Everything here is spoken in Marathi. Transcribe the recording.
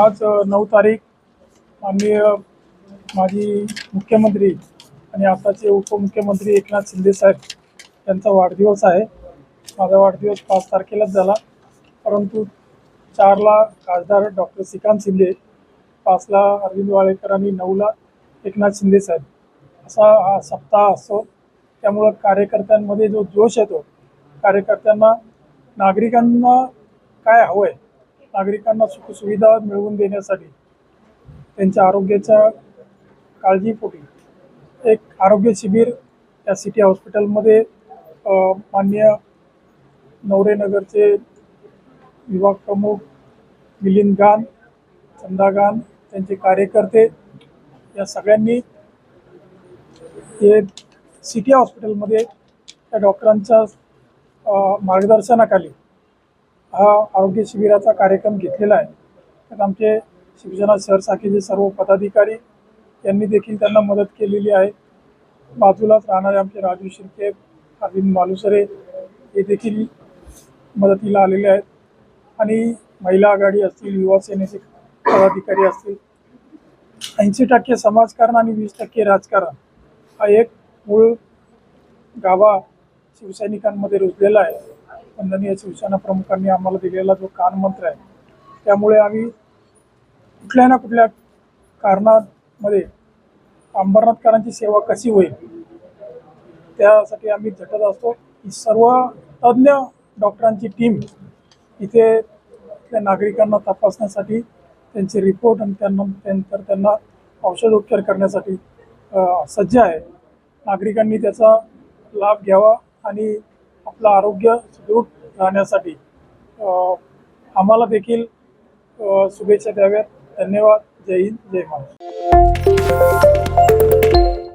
आज नऊ तारीख माननीय माजी मुख्यमंत्री आणि आताचे उपमुख्यमंत्री एकनाथ शिंदे साहेब यांचा वाढदिवस आहे. माझा वाढदिवस पाच तारखेलाच झाला. परंतु चारला खासदार डॉक्टर श्रीकांत शिंदे पाचला अरविंद वाळेकर आणि नऊला एकनाथ शिंदे साहेब. असा हा सप्ताह असतो. त्यामुळं कार्यकर्त्यांमध्ये जो जोश येतो कार्यकर्त्यांना नागरिकांना काय हवं आहे नागरिकांना सुखसुविधा मिळवून देण्यासाठी त्यांच्या आरोग्याच्या काळजीपोटी एक आरोग्य शिबिर या सिटी हॉस्पिटलमध्ये मान्य नवरेनगरचे विभाग प्रमुख मिलिंद गान चंदा गान त्यांचे कार्यकर्ते या सगळ्यांनी हे सिटी हॉस्पिटलमध्ये त्या डॉक्टरांच्या मार्गदर्शनाखाली हा आरोग्य शिबिराचा कार्यक्रम घेतलेला आहे. त्यात आमचे शिवसेना शहर सर्व पदाधिकारी यांनी देखील त्यांना मदत केलेली आहे. बाजूलाच राहणारे आमचे राजू शिर्के अरविंद मालुसरे हे देखील मदतीला आलेले आहेत. आणि महिला आघाडी असतील युवा सेनेचे पदाधिकारी असतील ऐंशी टक्के समाजकारण आणि वीस टक्के राजकारण हा एक मूळ गावा शिवसैनिकांमध्ये रुजलेला आहे. वंदनीय शिवसेना प्रमुखांनी आम्हाला दिलेला जो कानमंत्र आहे त्यामुळे आम्ही कुठल्या ना कुठल्या कारणामध्ये अंबरनाथकरांची सेवा कशी होईल त्यासाठी आम्ही झटत असतो. की सर्व तज्ज्ञ डॉक्टरांची टीम इथे त्या नागरिकांना तपासण्यासाठी त्यांचे रिपोर्ट आणि त्यांना त्यानंतर त्यांना औषधोपचार करण्यासाठी सज्ज आहे. नागरिकांनी त्याचा लाभ घ्यावा आणि आपलं आरोग्य सुदृढ राहण्यासाठी आम्हाला देखील शुभेच्छा द्याव्यात. धन्यवाद. जय हिंद. जय महाराष्ट्र.